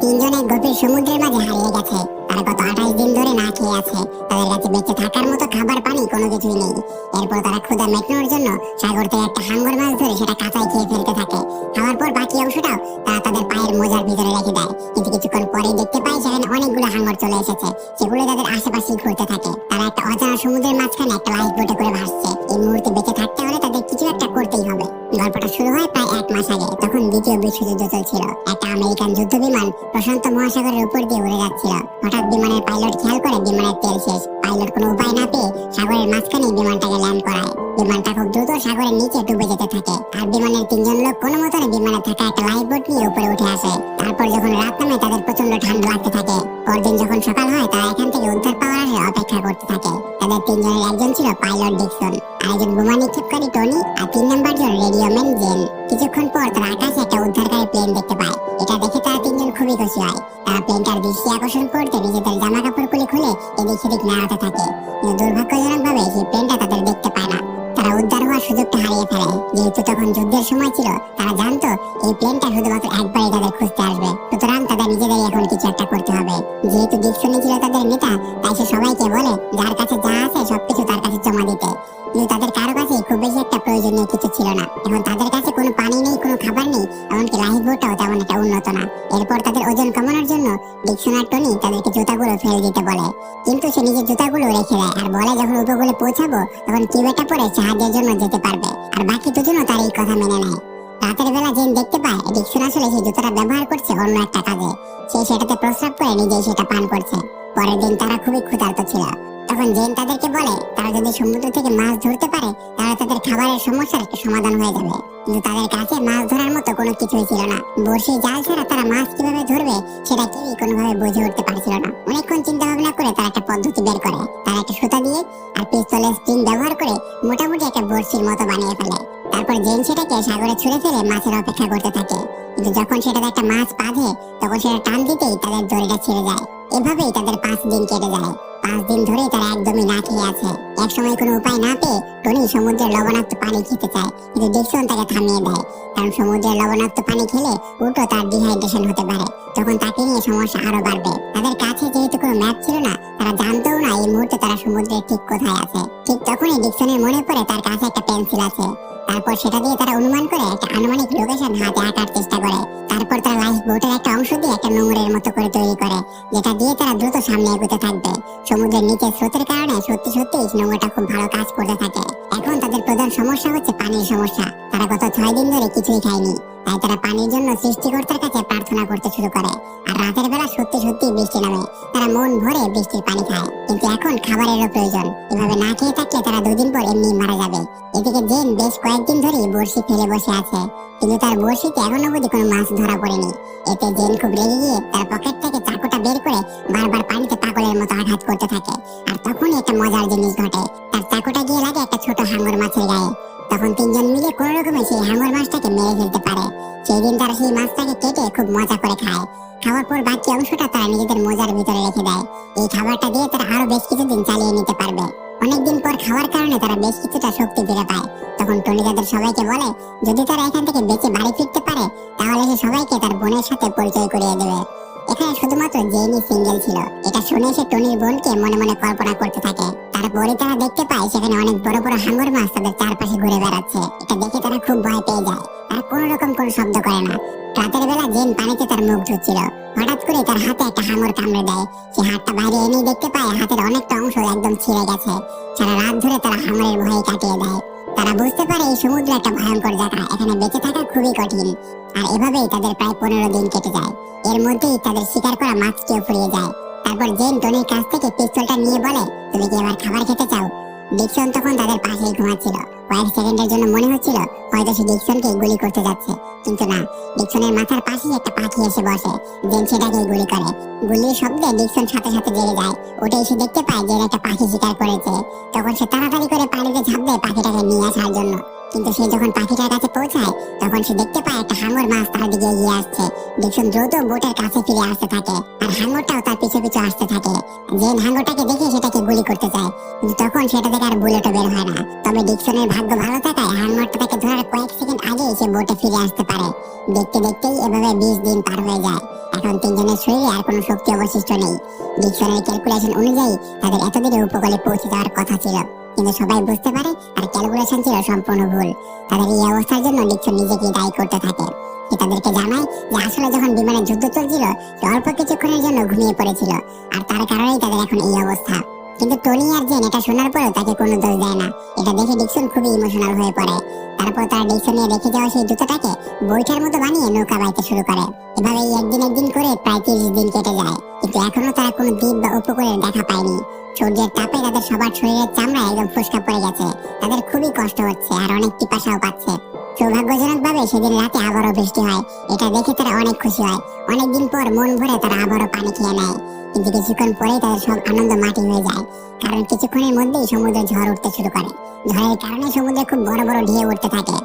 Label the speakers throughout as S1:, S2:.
S1: তিনজন গভীর সমুদ্রের মাঝে হারিয়ে গেছে। তারা গত আঠাশ দিন ধরে না খেয়ে আছে। তাদের কাছে বেঁচে থাকার মতো খাবার, পানি কোনো কিছুই নেই। এরপর তারা ক্ষুধা মেটানোর জন্য সাগর থেকে একটা হাঙ্গর মাছ ধরে সেটা কাঁচায় খেয়ে ফেলতে থাকে। খাওয়ার পর বাকি অংশটাও তারা তাদের পায়ের মোজার ভিতরে রেখে দেয়। কিন্তু কিছুক্ষণ পরেই দেখতে পায় সেখানে অনেকগুলো হাঙ্গর চলে এসেছে। সেগুলো তাদের আশেপাশেই ঘুরতে থাকে। তারা একটা অজানা সমুদ্রের মাঝখানে একটা লাইফ বোটে করে ভাসছে। এই মুহূর্তে বেঁচে থাকতে হলে তাদের কিছু একটা করতেই হবে। গল্পটা শুরু হয় প্রায় এক মাস আগে, তখন দ্বিতীয় বিশ্বযুদ্ধ চলছিল। একটা আমেরিকান যুদ্ধ প্রশান্ত মহাসাগরের উপর দিয়ে উড়ে যাচ্ছিল। হঠাৎ বিমানের পাইলট খেয়াল করে বিমানের তেল শেষ। পাইলট কোনো উপায় না পেয়ে সাগরের মাঝখানে বিমানটাকে ল্যান্ড করায়। বিমানটা খুব দ্রুত সাগরের নিচে ডুবে যেতে থাকে। আর বিমানের তিনজন লোক কোনো মতনে বিমানে থাকা একটা লাইফ বোট নিয়ে উপরে উঠে আসে। তারপর যখন রাত নামে তাদের প্রচণ্ড ঠান্ডা লাগতে থাকে, পরদিন যখন সকাল হয়, তারা এখান থেকে উদ্ধার পাওয়ার আশে অপেক্ষা করতে থাকে। তাদের তিনজনের একজন ছিল পাইলট ডিকসন, আরেকজন বোমা নিক্ষেপকারী টনি, আর তিন নম্বর জন রেডিওম্যান জেন। কিছুক্ষণ পর তারা আকাশে একটা উদ্ধারকারী প্লেন দেখতে পায়। খুশি হয় তারা প্লেনটার দৃষ্টি আকর্ষণ করতে নিজেদের জামা কাপড় খুলে এদিক সেদিক নাড়াতে থাকে। কিন্তু দুর্ভাগ্যজনক ভাবে সেই প্লেনটা তাদের দেখতে পায় না। তারা উদ্ধার হওয়ার সুযোগটা হারিয়ে ফেলে। যেহেতু তখন যুদ্ধের সময় ছিল, তারা জানতো এই প্লেনটা শুধুমাত্র একবারই তাদের খুঁজতে আসবে। সুতরাং তাদের নিজেদের এখন কিছু একটা করতে হবে। যেহেতু ডিকসনি ছিল তাদের নেতা, তাই সে সবাইকে বলে, যার কাছে যা আছে সবকিছু তার কাছে জমা দিতে। কিন্তু তাদের কারও কাছে খুব বেশি একটা প্রয়োজনীয় কিছু ছিল না। এখন তাদের কাছে কোনো পানি নেই, কোনো খাবার নেই জন্য টনি? তাদেরকে জুতাগুলো ফেলে দিতে বলে। কিন্তু সে নিজের জুতাগুলো রেখে দেয় আর বলে, যখন উপকূলে পৌঁছাবো, তখন কিউবেটা পরে সাহায্যের জন্য যেতে পারবে। আর বাকি দুজনও তার এই কথা মেনে নেয়। রাতের বেলা জেন দেখতে পায় ডিকসন আসলে সেই জুতাটা ব্যবহার করছে অন্য একটা কাজে। সে সেটাতে প্রস্রাব করে নিজেই সেটা পান করছে। পরের দিন তারা খুবই ক্ষুধার্ত ছিল। তখন জেন তাদেরকে বলে, তারা যদি সমুদ্র থেকে মাছ ধরতে পারে, তাহলে তাদের খাবারের সমস্যার একটা সমাধান হয়ে যাবে। কিন্তু তাদের কাছে মাছ ধরার মতো কোনো কিছুই ছিল না। বড়শি জাল ছাড়া তারা মাছ কীভাবে ধরবে, সেটা কেউই কোনোভাবে বুঝে উঠতে পারছিল না। অনেকক্ষণ চিন্তা ভাবনা করে তারা একটা পদ্ধতি বের করে। তারা একটা সুতা দিয়ে আর পিস্তলের স্প্রিং ব্যবহার করে মোটামুটি একটা বড়শির মতো বানিয়ে ফেলে। তারপর জেন সেটাকে সাগরে ছুঁড়ে ফেলে মাছের অপেক্ষা করতে থাকে। কিন্তু যখন সেটাতে একটা মাছ বাঁধে, তখন সেটা টান দিতেই তাদের দড়িটা ছেড়ে যায়। এভাবেই তাদের পাঁচ দিন কেটে যায়। পাঁচ দিন ধরে তারা একদমই না খেয়ে আছে। এক সময় কোনো উপায় না পেয়ে টনি সমুদ্রের লবণাক্ত পানি খেতে চায়। কিন্তু ডিকসন তাকে থামিয়ে দেয়। কারণ সমুদ্রের লবণাক্ত পানি খেলে উল্টো তার ডিহাইড্রেশন হতে পারে। তখন তাকে নিয়ে সমস্যা আরও বাড়বে। তাদের কাছে যেহেতু কোনো ম্যাপ ছিল না, তারা জানতেও না এই মুহূর্তে তারা সমুদ্রের ঠিক কোথায় আছে। ঠিক তখনই ডিকসনের মনে পড়ে তার কাছে একটা পেন্সিল আছে। তারপর সেটা দিয়ে তারা অনুমান করে একটা আনুমানিক লোকেশন হাতে আঁকার চেষ্টা করে। তারপর তারা লাইফ বোটের একটা নোংরের মতো করে তৈরি করে, যেটা দিয়ে তারা দ্রুত সামনে এগোতে থাকবে। সমুদ্রের নিচে স্রোতের কারণে সত্যি সত্যি নোংরটা খুব ভালো কাজ করতে থাকে। এখন তাদের প্রধান সমস্যা হচ্ছে পানির সমস্যা। তারা গত ছয় দিন ধরে কিছুই খায়নি। তাই তারা পানির জন্য সৃষ্টিকর্তার কাছে প্রার্থনা করতে শুরু করে। আর রাতের বেলা সত্যি সত্যি বৃষ্টি নামে। তারা মন ভরে বৃষ্টির পানি খায়। কিন্তু এখন খাবারেরও প্রয়োজন। এভাবে না খেয়ে থাকলে তারা দুদিন পর এমনি মারা যাবে। এদিকে জেন বেশ কয়েকদিন ধরেই বড়শি ফেলে বসে আছে। কিন্তু তার বড়শিতে এখনও অবধি কোনো মাছ ধরা পড়েনি। এতে জেন খুব রেগে গিয়ে তার পকেট থেকে চাকুটা বের করে বারবার পানিতে পাগলের মতো আঘাত করতে থাকে। আর তখনই একটা মজার জিনিস ঘটে। তার চাকুটা গিয়ে লাগে একটা ছোট হাঙ্গর মাছের গায়ে। তখন তিনজন মিলে কোনো রকমে সেই হাঙ্গর মাছটাকে মেরে ফেলতে পারে। সেই দিন তারা সেই মাছটাকে কেটে খুব মজা করে খায়। খাওয়ার পর বাকি অংশটা তারা নিজেদের মোজার ভিতরে রেখে দেয়। এই খাবারটা দিয়ে তারা আরও বেশ কিছুদিন চালিয়ে নিতে পারবে। অনেকদিন পর খাওয়ার কারণে তারা বেশ কিছুটা শক্তি ফিরে পায়। তখন টনি তাদের সবাইকে বলে, যদি তারা এখান থেকে বেঁচে বাড়ি ফিরতে পারে, তাহলে সে সবাইকে তার বোনের সাথে পরিচয় করিয়ে দেবে। এখানে শুধুমাত্র জেনি সিঙ্গেল ছিল। এটা শুনে সে টনির বোনকে মনে মনে কল্পনা করতে থাকে। তারপরে তারা দেখতে পায় সেখানে অনেক বড় বড় হাঙ্গর মাছ তাদের চারপাশে ঘুরে বেড়াচ্ছে। এটা দেখে তারা খুব ভয় পেয়ে যায়। তারা কোনো রকম কোনো শব্দ করে না। রাতের বেলা জেন পানিতে তার মুখ ধুচ্ছিল। হঠাৎ করে তার হাতে একটা হাঙর কামড়ে দেয়। সে হাতটা বাইরে এনেই দেখতে পায় হাতের অনেকটা অংশ একদম ছিঁড়ে গেছে। সারা রাত ধরে তারা হাঙরের ভয়ে কাটিয়ে দেয়। তারা বুঝতে পারে এই সমুদ্র একটা ভয়ঙ্কর জায়গা, এখানে বেঁচে থাকা খুবই কঠিন। আর এভাবেই তাদের প্রায় পনেরো দিন কেটে যায়। এর মধ্যেই তাদের শিকার করা মাছটিও ফুরিয়ে যায়। তারপর জেন টনির কাছ থেকে পিস্তলটা নিয়ে বলে, তুমি কি এবার খাবার খেতে চাও? ডিকশন তখন তাদের পাশেই ঘুমাচ্ছিল। কয়েক সেকেন্ডের জন্য মনে হচ্ছিল হয়তো সে ডিকসনকে গুলি করতে যাচ্ছে। কিন্তু না ডিকসনের মাথার পাশেই একটা পাখি এসে বসে জেন সেটাকে গুলি করে। গুলির শব্দে ডিকসন সাথে সাথে জেগে যায়। ওটা এসে দেখতে পায় যে একটা পাখি শিকার করেছে। তখন সে তাড়াতাড়ি করে পানিতে ঝাঁপ দেয় পাখিটাকে নিয়ে আসার জন্য। কিন্তু সে যখন পাখিটার কাছে পৌঁছায়, তখন সে দেখতে পায় একটা হাঙর মাছ তার দিকে এগিয়ে আসছে। ডিকসন দ্রুত বোটের কাছে ফিরে আসতে থাকে আর হাঙরটাও তার পিছু পিছু আসতে থাকে। জেন হাঙরটাকে দেখে সেটাকে গুলি করতে চায়। কিন্তু তখন সেটা থেকে আর বুলেটও বের হয় না। তবে ডিকসনের ভাগ্য ভালো থাকায় হাঙরটা তাকে ধরার কয়েক সেকেন্ড আগেই সে বোটে ফিরে আসতে পারে। দেখতে দেখতেই এভাবে বিশ দিন পার হয়ে যায়। এখন তিনজনের শরীরে আর কোনো শক্তি অবশিষ্ট নেই। ডিকসনের ক্যালকুলেশন অনুযায়ী তাদের এতদিনে উপকূলে পৌঁছে যাওয়ার কথা ছিল। কিন্তু সবাই বুঝতে পারে আর ক্যালকুলেশন ছিল সম্পূর্ণ ভুল। তাদের এই অবস্থার জন্য ডিকসন নিজেকে দায়ী করতে থাকে। সে তাদেরকে জানায় যে আসলে যখন বিমানে যুদ্ধ চলছিল, সে অল্প কিছুক্ষণের জন্য ঘুমিয়ে পড়েছিল আর তার কারণেই তাদের এখন এই অবস্থা। কিন্তু টনি আর জেন এটা শোনার পরেও তাকে কোনো দোষ দেয় না। এটা দেখে ডিকসন খুবই ইমোশনাল হয়ে পড়ে। তারপর তারা নিয়ে রেখে যাওয়া সেই জুতোটাকে বইটার মতো বানিয়ে নৌকা বাইতে শুরু করে। এভাবে একদিন একদিন করে প্রায় তিরিশ দিন কেটে যায়। কিন্তু এখনও তারা কোনো দ্বীপ বা উপকূলের দেখা পায়নি। সূর্যের তাপে তাদের সবার শরীরের চামড়া একদম ফুসকা পড়ে গেছে। তাদের খুবই কষ্ট হচ্ছে আর অনেক পিপাসাও পাচ্ছে। সৌভাগ্যজনক ভাবে সেদিন রাতে আবারও বৃষ্টি হয়। এটা দেখে তারা অনেক খুশি হয়। অনেকদিন পর মন ভরে তারা আবারও পানি খেয়ে নেয়। কিন্তু কিছুক্ষণ পরেই তাদের সব আনন্দ মাটি হয়ে যায়। কারণ কিছুক্ষণের মধ্যেই সমুদ্রে ঝড় উঠতে শুরু করে। ঝড়ের কারণে সমুদ্রে খুব বড় বড় ঢেউ উঠতে থাকে।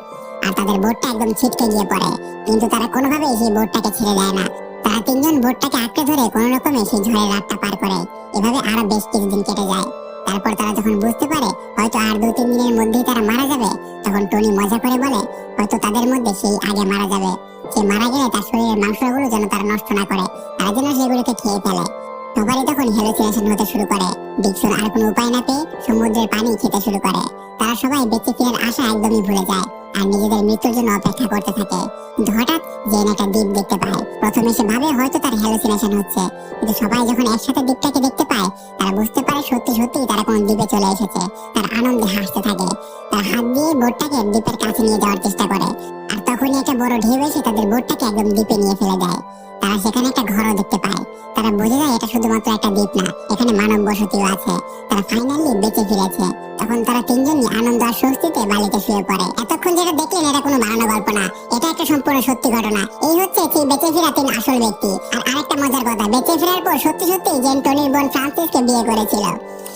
S1: আর তাদের বোটটা একদম ছিটকে গিয়ে পড়ে। কিন্তু তারা কোনোভাবেই সেই বোটটাকে ছেড়ে দেয় না। তারা তিনজন বোটটাকে আঁকড়ে ধরে কোনো রকমে সেই ঝড়ের রাতটা পার করে। এভাবে আরও বেশ কিছুদিন কেটে যায়। তারপর তারা যখন বুঝতে পারে, হয়তো আর দু তিন দিনের মধ্যেই তারা মারা যাবে, তখন টনি মজা করে বলে, হয়তো তাদের মধ্যে সেই আগে মারা যাবে। সে মারা গেলে তার শরীরের মাংসগুলো যেন তারা নষ্ট না করে, তারা যেন সেগুলোকে খেয়ে ফেলে। সবারই তখন হ্যালুসিনেশন হতে শুরু করে ডিকসন আর কোনো উপায় না পেয়ে সমুদ্রের পানি খেতে শুরু করে। তারা সবাই বেঁচে ফেরার আশা একদমই ভুলে যায় আর নিজেদের মৃত্যুর জন্য অপেক্ষা করতে থাকে। কিন্তু হঠাৎ জেন একটা দ্বীপ দেখতে পায়। প্রথমে সে ভাবে হয়তো তার হ্যালুসিনেশন হচ্ছে। কিন্তু সবাই যখন একসাথে দ্বীপটাকে দেখতে পায়, তারা বুঝতে পারে সত্যি সত্যি তারা কোন দ্বীপে চলে এসেছে। তার আনন্দে হাসতে থাকে। তার হাত দিয়ে বোটটাকে দ্বীপের কাছে নিয়ে যাওয়ার চেষ্টা করে। আর তখনই একটা বড় ঢেউ এসে তাদের বোটটাকে একদম দ্বীপে নিয়ে ফেলে দেয়। তারা সেখানে একটা ঘরও দেখতে পায়। তারা বুঝে যায় এটা শুধুমাত্র একটা দ্বীপ না, এখানে মানব বসতিও আছে। তারা ফাইনালি বেঁচে ফিরেছে। তখন তারা তিনজনই আনন্দ আর স্বস্তিতে বালিতে শুয়ে পড়ে। এতক্ষণ যেটা দেখলেন এটা কোনো বানানো গল্প না, এটা একটা সম্পূর্ণ সত্যি ঘটনা। এই হচ্ছে সেই বেঁচে ফেরা তিন আসল ব্যক্তি। আর আরেকটা মজার কথা, বেঁচে ফেরার পর সত্যি সত্যি জেন টনির বোন ফ্রান্সিসকে বিয়ে করেছিল।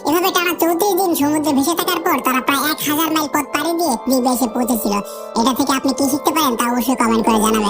S1: এভাবে টানা চৌত্রিশ দিন সমুদ্রে ভেসে থাকার পর তারা প্রায় এক হাজার মাইল পথ পাড়ি দিয়ে এসে পৌঁছেছিল। এটা থেকে আপনি কি শিখতে পারেন তা অবশ্যই কমেন্ট করে জানাবেন।